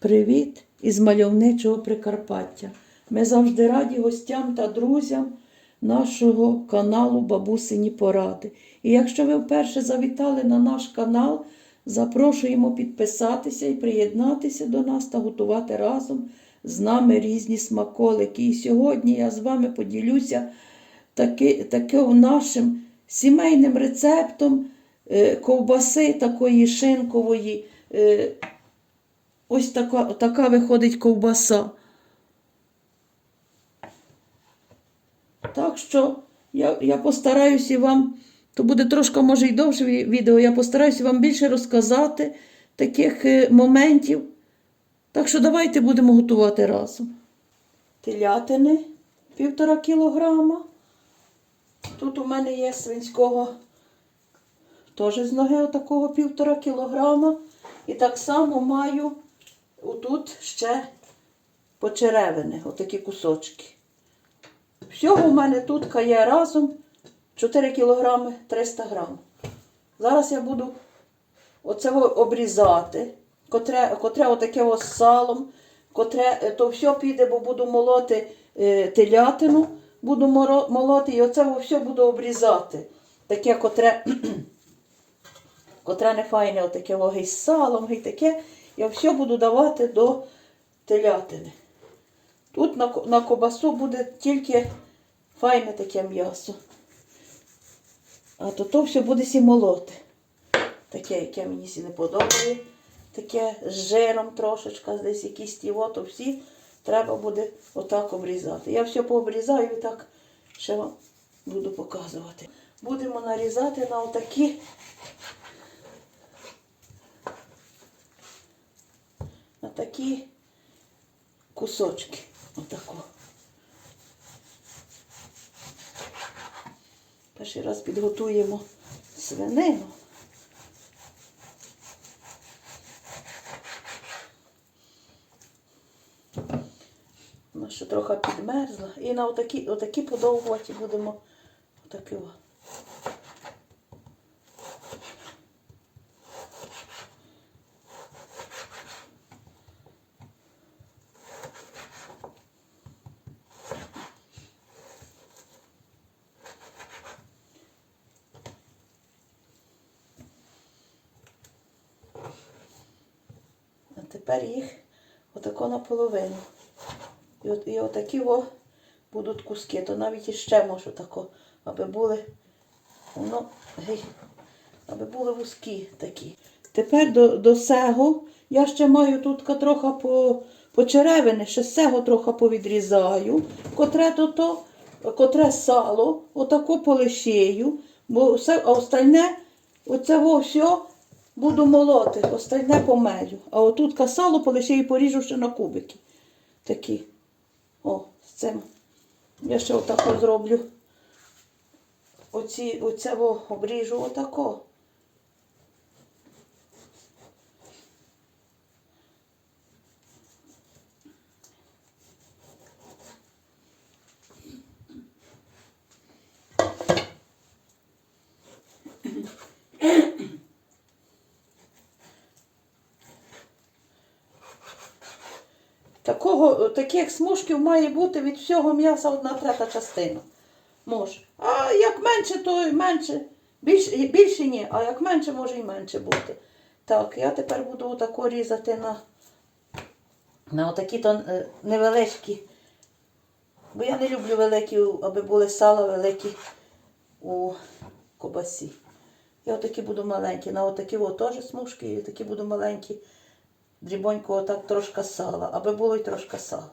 Привіт із мальовничого Прикарпаття. Ми завжди раді гостям та друзям нашого каналу Бабусині Поради. І якщо ви вперше завітали на наш канал, запрошуємо підписатися і приєднатися до нас та готувати разом з нами різні смаколики. І сьогодні я з вами поділюся таки, таким нашим сімейним рецептом е, ковбаси такої шинкової. Ось така, така виходить ковбаса. Так що я, я постараюся вам, то буде трошки, може, і довше відео, я постараюся вам більше розказати таких е, моментів. Так що давайте будемо готувати разом. Телятини півтора кілограма. Тут у мене є свинського теж з ноги отакого півтора кілограма. І так само маю отут ще почеревини, отакі кусочки. Всього в мене тут є разом 4 кілограми 300 грам. Зараз я буду оце обрізати, котре, котре отаке ось салом, котре е, то все піде, бо буду молоти е, телятину, буду молоти і оце все буду обрізати. Таке, котре, котре не файне, отаке воги з салом, і таке. Я все буду давати до телятини. Тут на, на кобасу буде тільки файне таке м'ясо. А то то все буде сі молоти. Таке, яке мені сі не подобає. Таке з жиром трошечка, десь якісь тіво, то всі треба буде отак обрізати. Я все пообрізаю і так ще вам буду показувати. Будемо нарізати на отакі такі кусочки. Отако. Перший раз підготуємо свинину. Вона ще трохи підмерзла. І на отакі, отакі подовгуваті будемо отакі. о. А тепер їх отако наполовину. І, от, і отакі о будуть куски. То навіть іще можу тако, аби були, воно, гей, аби були вузькі такі. Тепер до, до сего я ще маю тут трохи по, по черевини, ще сего трохи повідрізаю, котре то, то котре сало, отако полишею, бо все, а остальне, оце все буду молоти, остальне помелю. А отут касало сало і поріжу ще на кубики. Такі. О, з цим. Я ще отако зроблю. Оці, оце обріжу отако. Такого, таких смужків має бути від всього м'яса одна трета частина. Може. А як менше, то й менше. Більше, більше ні, а як менше, може і менше бути. Так, я тепер буду отако різати на, на отакі то е, невеличкі. Бо я не люблю великі, аби були сала великі у кобасі. Я отакі буду маленькі. На отакі от теж смужки, і такі буду маленькі. Дрібонько отак трошки сала, аби було й трошки сала.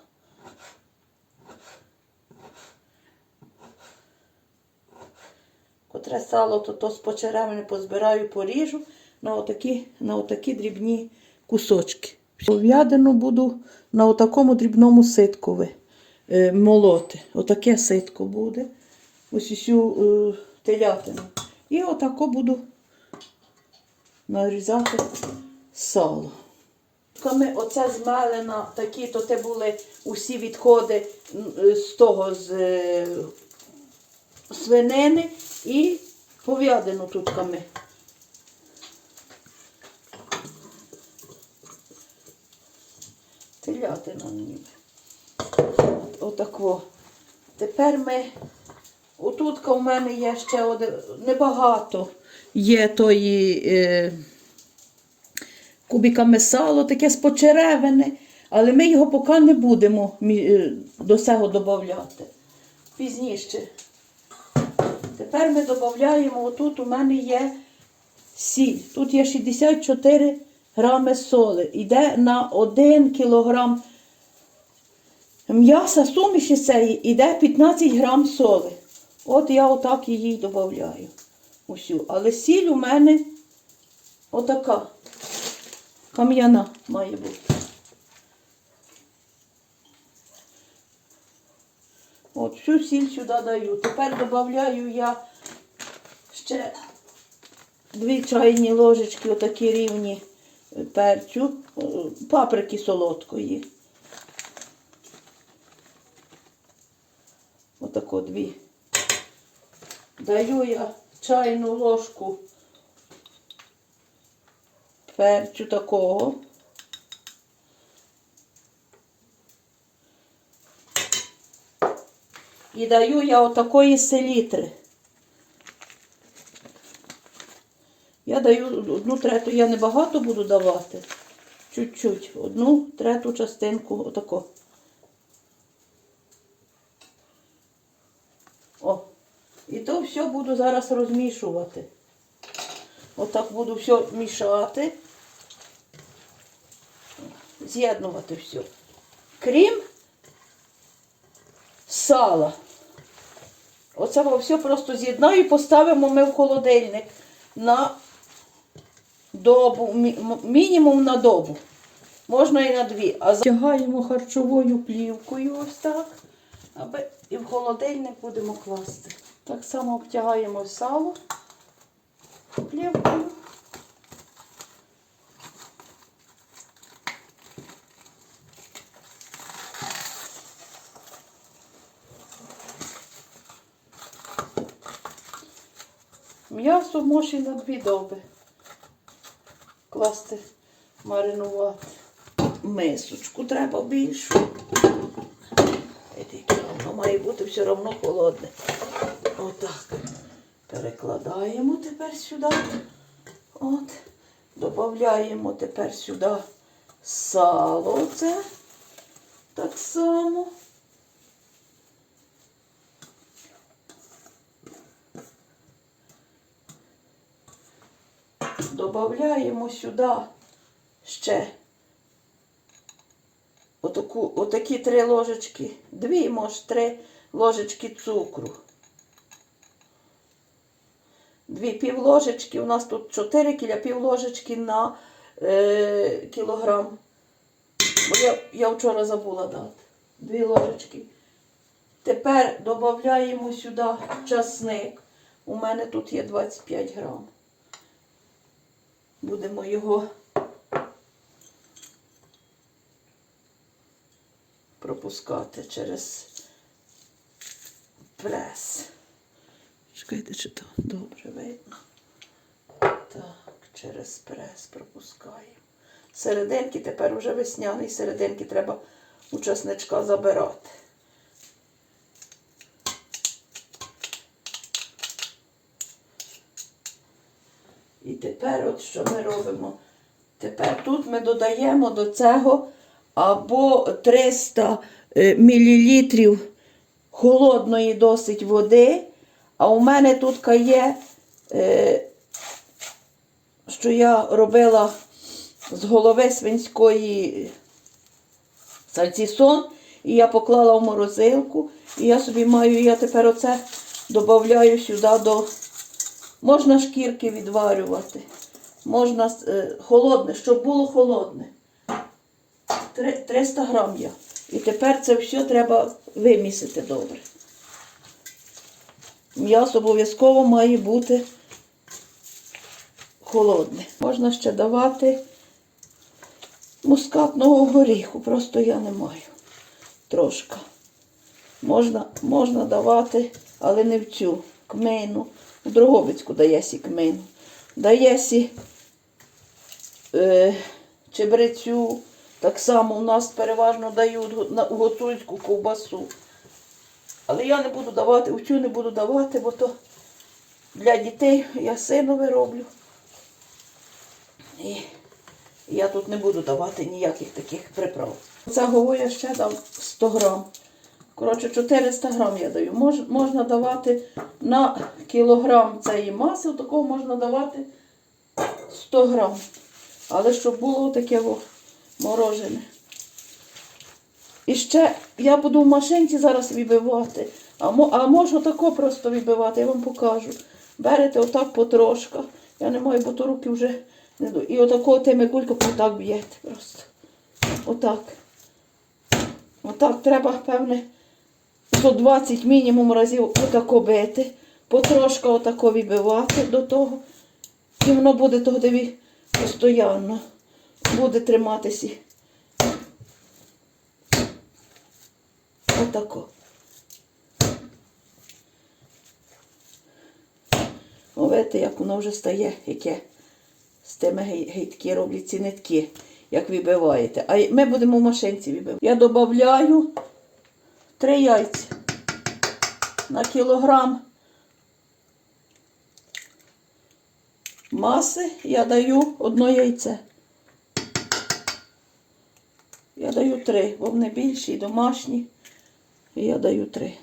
Котре сало, то, то з почеревини позбираю, поріжу на отакі, на отакі дрібні кусочки. В'ядину буду на отакому дрібному ситкові е, молоти. Отаке ситко буде. Ось усю е, телятину. І отако буду нарізати сало. Оце змелена, такі, то те були усі відходи з того з е, свинини і пов'ядину тут ками. телятина ніби. От, отако. Тепер ми. Отутка у мене є ще один. Небагато є тої е, кубиками сало, таке з почеревини, але ми його поки не будемо е, до цього додати. Пізніше. Тепер ми додаємо, отут у мене є сіль. Тут є 64 грами соли. Іде на 1 кілограм м'яса суміші цієї іде 15 грам соли. От я отак її додаю. Усю. Але сіль у мене отака. Кам'яна має бути. От всю сіль сюди даю. Тепер додаю я ще дві чайні ложечки, отакі рівні перцю, е, паприки солодкої. Отако дві. Даю я чайну ложку перцю такого. І даю я отакої селітри. Я даю одну трету, я не багато буду давати. Чуть-чуть. Одну трету частинку отако. О. І то все буду зараз розмішувати. Отак буду все мішати. З'єднувати все. Крім сала. Оце все просто з'єднаю і поставимо ми в холодильник на добу, мінімум на добу. Можна і на дві. А затягаємо харчовою плівкою ось так, аби і в холодильник будемо класти. Так само обтягаємо сало плівкою. М'ясо може і на дві доби класти, маринувати. Мисочку треба більшу. Воно має бути все одно холодне. Отак. Перекладаємо тепер сюди. От. Додаємо тепер сюди сало. Це так само. Добавляємо сюди ще отаку, отакі три ложечки, дві, може, три ложечки цукру. Дві півложечки, у нас тут 4 кіля півложечки на е, кілограм. Бо я, я вчора забула дати. Дві ложечки. Тепер додаємо сюди часник. У мене тут є 25 грам. Будемо його пропускати через прес. Чекайте, чи то добре видно. Так, через прес пропускаємо. Серединки тепер уже весняний, серединки треба у часничка забирати. І тепер от що ми робимо? Тепер тут ми додаємо до цього або 300 мл холодної досить води. А у мене тут є, е, що я робила з голови свинської сальцісон, і я поклала в морозилку. І я собі маю, я тепер оце додаю сюди до. Можна шкірки відварювати, можна е, холодне, щоб було холодне. 300 грам я. І тепер це все треба вимісити добре. М'ясо обов'язково має бути холодне. Можна ще давати мускатного горіху, просто я не маю. Трошка. Можна, можна давати, але не в цю кмину. У Дрогобицьку даєсі кмину. Даєсі е, чебрецю, Так само у нас переважно дають на- гуцульську ковбасу. Але я не буду давати, у цю не буду давати, бо то для дітей я синове роблю. І я тут не буду давати ніяких таких приправ. Цього я ще дам 100 грам. Коротше, 400 грам я даю. Мож, можна давати на кілограм цієї маси, такого можна давати 100 грам. Але щоб було таке морожене. І ще я буду в машинці зараз вибивати. А, а можу тако просто вибивати, я вам покажу. Берете отак потрошка. Я не маю, бо то руки вже не до. І отако тими кульками отак б'єте просто. Отак. Отак треба, певне, 120 мінімум разів отако бити. Потрошка отако вибивати до того. І воно буде тоді постійно. Буде триматися. Отако. О, як воно вже стає, яке з тими гейтки роблять ці нитки, як вибиваєте. А ми будемо в машинці вибивати. Я додаю три яйця на кілограм маси я даю одно яйце. Я даю три, бо вони більші і домашні. І я даю три.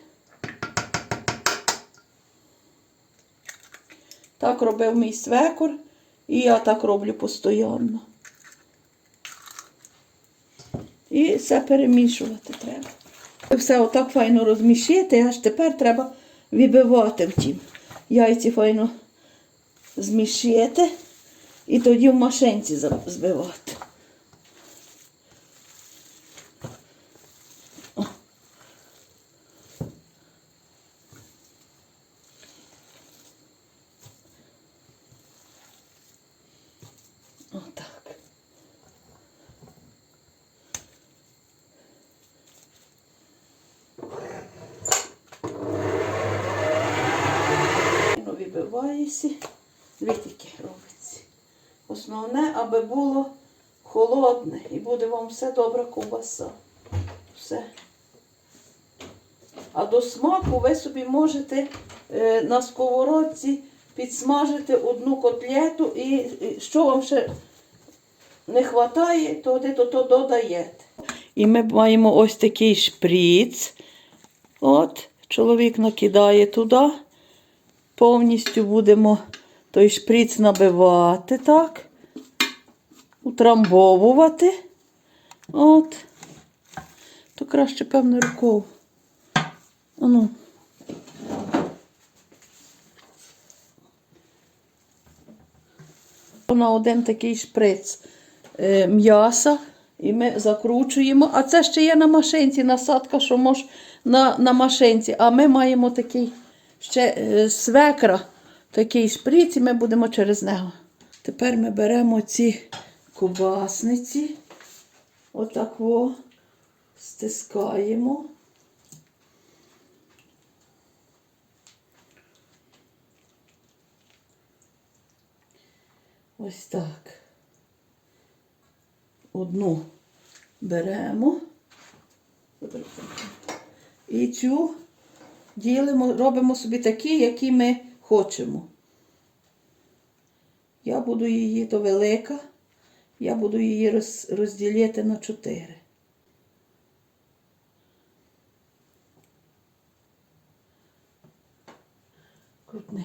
Так робив мій свекор, і я так роблю постійно. І все перемішувати треба. Все отак файно розмішити, аж тепер треба вибивати втім. Яйці файно змішити і тоді в машинці збивати. Отак. Дивіться, яке робиться. Основне, аби було холодне і буде вам все добра ковбаса. Все. А до смаку ви собі можете е, на сковородці підсмажити одну котлету і, і що вам ще не вистачає, то ви то, то додаєте. І ми маємо ось такий шприц. От, чоловік накидає туди. Повністю будемо той шприц набивати, так. Утрамбовувати. От. То краще, певно, рукою. Ану. На один такий шприц е, м'яса. І ми закручуємо. А це ще є на машинці, насадка, що мож на, на машинці. А ми маємо такий ще е, свекра, такий шприц, і ми будемо через нього. Тепер ми беремо ці кубасниці. Отак во стискаємо. Ось так. Одну беремо. І цю ділимо, робимо собі такі, які ми хочемо. Я буду її, то велика, я буду її роз, розділити на чотири. Крутни.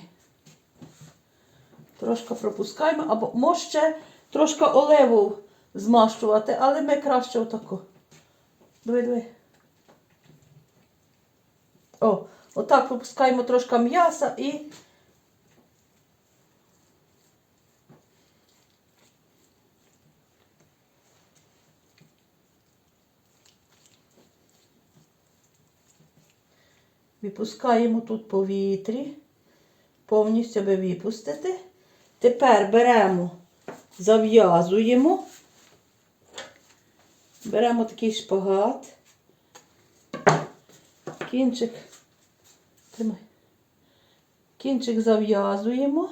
Трошки пропускаємо, або може ще трошки оливу змащувати, але ми краще отако. Диви, диви. О, отак пропускаємо трошки м'яса і. Випускаємо тут повітрі, повністю аби випустити. Тепер беремо, зав'язуємо, беремо такий шпагат, кінчик, Тримай. Кінчик зав'язуємо.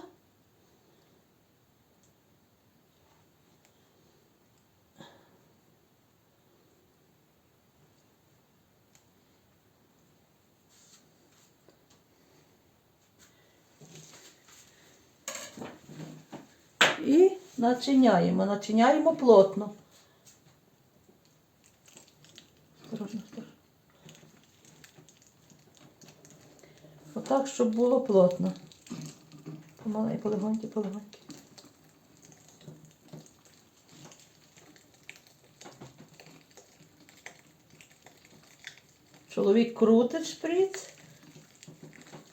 І начиняємо, начиняємо плотно. Щоб було плотно. Помалей, полегоньки, полегоньки. Чоловік крутить шприц.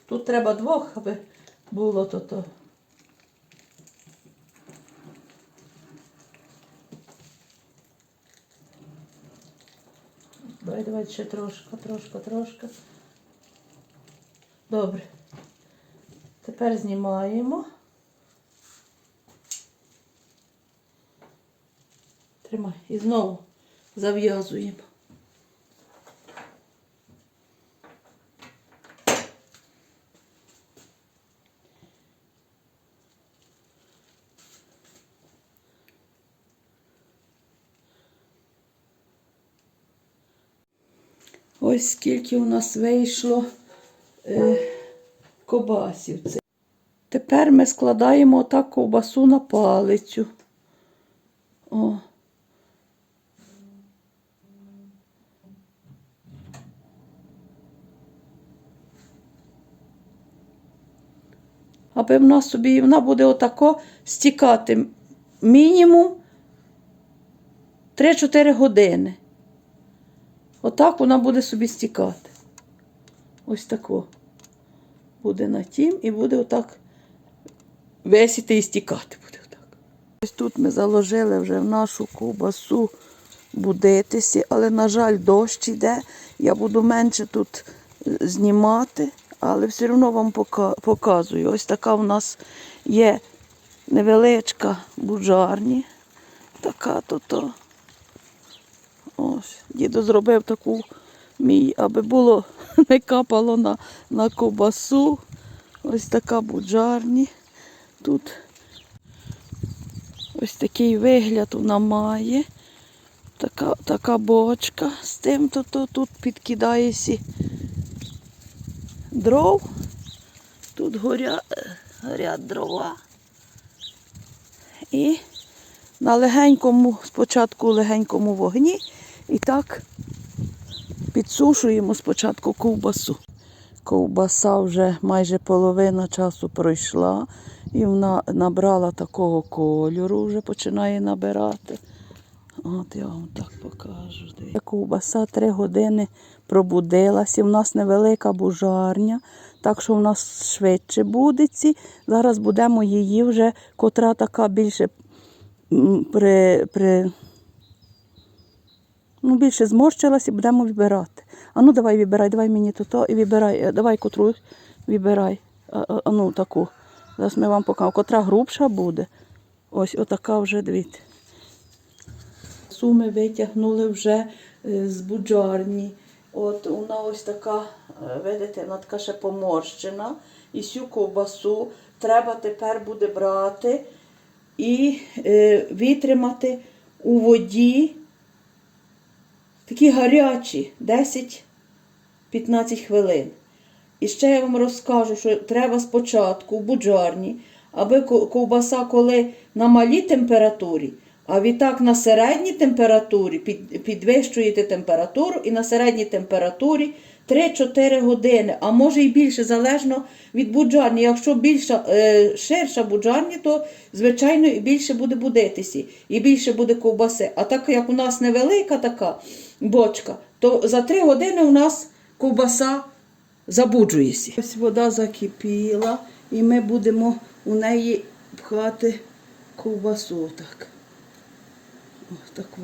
Тут треба двох, аби було то то. Давай, давай ще трошки, трошки, трошки. Добре. Тепер знімаємо. Тримай. І знову зав'язуємо. Ось скільки у нас вийшло кобасів. Це. Тепер ми складаємо отак ковбасу на палицю. О. Аби в нас собі вона буде отако стікати мінімум 3-4 години. Отак вона буде собі стікати. Ось тако. Буде на тім і буде отак висіти і стікати буде отак. Ось тут ми заложили вже в нашу ковбасу будитися, але, на жаль, дощ іде. Я буду менше тут знімати, але все одно вам показую. Ось така в нас є невеличка буджарні. Така то-то. Ось, дідо зробив таку мій, аби було не капало на, на ковбасу. Ось така буджарні. Тут ось такий вигляд вона має. Така, така бочка з тим, то, то тут підкидаєсі дров. Тут горя, горять дрова. І на легенькому, спочатку легенькому вогні, і так підсушуємо спочатку ковбасу. Ковбаса вже майже половина часу пройшла, і вона набрала такого кольору, вже починає набирати. От я вам так покажу. Ковбаса три години пробудилася. У нас невелика бужарня, так що в нас швидше будеться. Зараз будемо її вже, котра така більше при, при, ну, більше зморщилась і будемо вибирати. А ну давай вибирай, давай мені то, то і вибирай. Е, Давай котру вибирай. А, а, ну таку. Зараз ми вам покажемо. Котра грубша буде. Ось отака вже дивіться. Суми витягнули вже е, з буджарні. От вона ось така, е, видите, вона така ще поморщена. І цю ковбасу треба тепер буде брати і е, витримати у воді такі гарячі 10-15 хвилин. І ще я вам розкажу, що треба спочатку в буджарні, аби ковбаса, коли на малій температурі, а відтак на середній температурі під, підвищуєте температуру і на середній температурі 3-4 години, а може і більше, залежно від буджарні. Якщо більша, е, ширша буджарні, то звичайно і більше буде будитися, і більше буде ковбаси. А так як у нас невелика така бочка, то за 3 години у нас ковбаса забуджується. Ось вода закипіла, і ми будемо у неї пхати ковбасу. Так. Ось таку.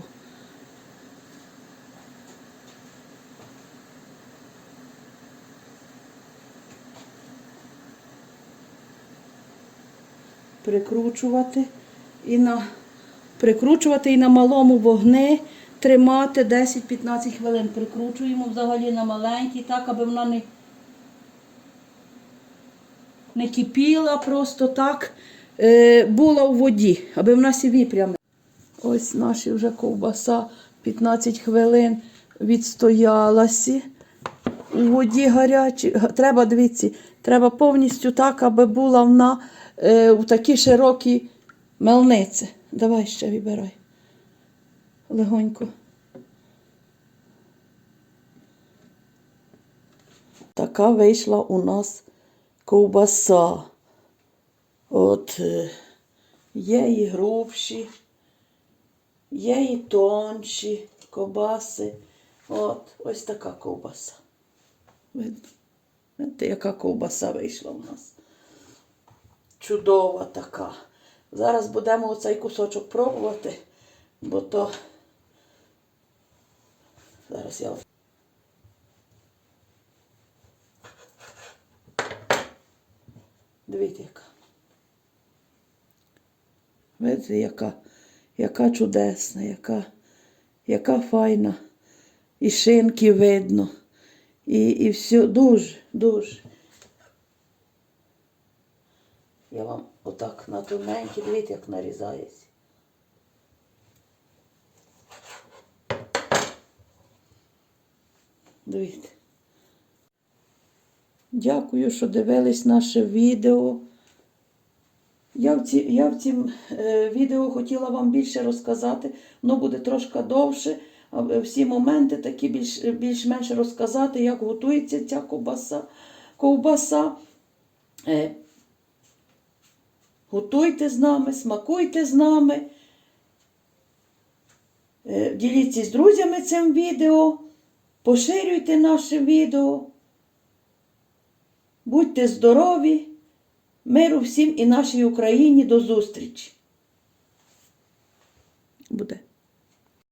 Прикручувати і на, прикручувати і на малому вогні тримати 10-15 хвилин. Прикручуємо взагалі на маленький, так, аби вона не, не кипіла, просто так е, була у воді, аби вона сіві прямо. Ось наші вже ковбаса 15 хвилин відстоялася. У воді гарячі. Треба, дивіться, треба повністю так, аби була вона е, у такі широкі мельниці. Давай ще вибирай. Легонько. Така вийшла у нас ковбаса. От е, є і грубші, є і тонші ковбаси. От ось така ковбаса. Видно? Видите, яка ковбаса вийшла у нас. Чудова така. Зараз будемо оцей кусочок пробувати, бо то зараз я. Дивіться, яка. Видите, яка, яка чудесна, яка, яка файна. І шинки видно. І, і все дуже, дуже. Я вам отак на тоненькі, дивіться, як нарізається. Дивіться. Дякую, що дивились наше відео. Я в, ці, я в цім е, відео хотіла вам більше розказати, воно буде трошки довше. Е, Всі моменти такі більш, більш-менш розказати, як готується ця ковбаса. ковбаса. Е, готуйте з нами, смакуйте з нами. Е, Діліться з друзями цим відео, поширюйте наше відео. Будьте здорові, миру всім і нашій Україні до зустрічі. Буде.